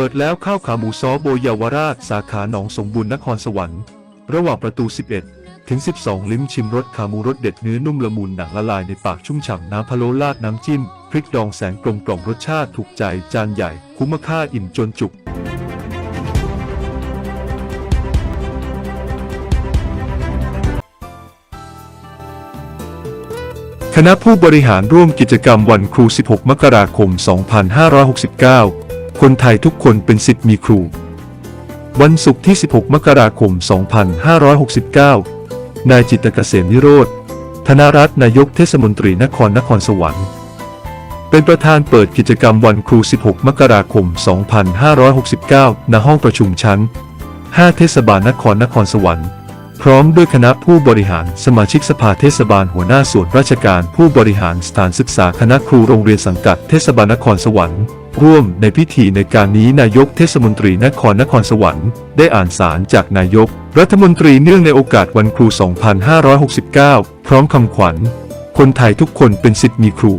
ปิดแล้วข้าวขาหมูซอโบเยาวราชสาขาหนองสมบูรณ์นครสวรรค์ ระหว่างประตู 11 ถึง 12 ลิ้มชิมรสขาหมูรสเด็ดเนื้อนุ่มละมุนหนังละลายในปากชุ่มฉ่ำน้ำพะโล้ราดน้ำจิ้ม พริกดองแสงกลมกล่อมรสชาติถูกใจจานใหญ่ คุ้มค่าอิ่มจนจุกคณะผู้บริหารร่วมกิจกรรมวันครู 16 มกราคม 2569 คนไทยทุกคนเป็นสิทธิ์มีครู วันศุกร์ที่ 16 มกราคม 2569 นายจิตเกษมนิโรธ ธนรัตน์นายกเทศมนตรีนครนครสวรรค์ เป็นประธานเปิดกิจกรรมวันครู 16 มกราคม 2569 ณ ห้องประชุมชั้น 5 เทศบาลนครนครสวรรค์ พร้อมด้วยคณะผู้บริหารสมาชิกสภาเทศบาลหัวหน้าส่วนราชการผู้บริหารสถานศึกษาคณะครูโรงเรียนสังกัดเทศบาลนครสวรรค์ ร่วมในพิธีในการนี้นายกเทศมนตรีนครนครสวรรค์ ได้อ่านสารจากนายก รัฐมนตรีเนื่องในโอกาสวันครู 2569 พร้อมคำขวัญ คนไทยทุกคนเป็นสิทธิ์มีครู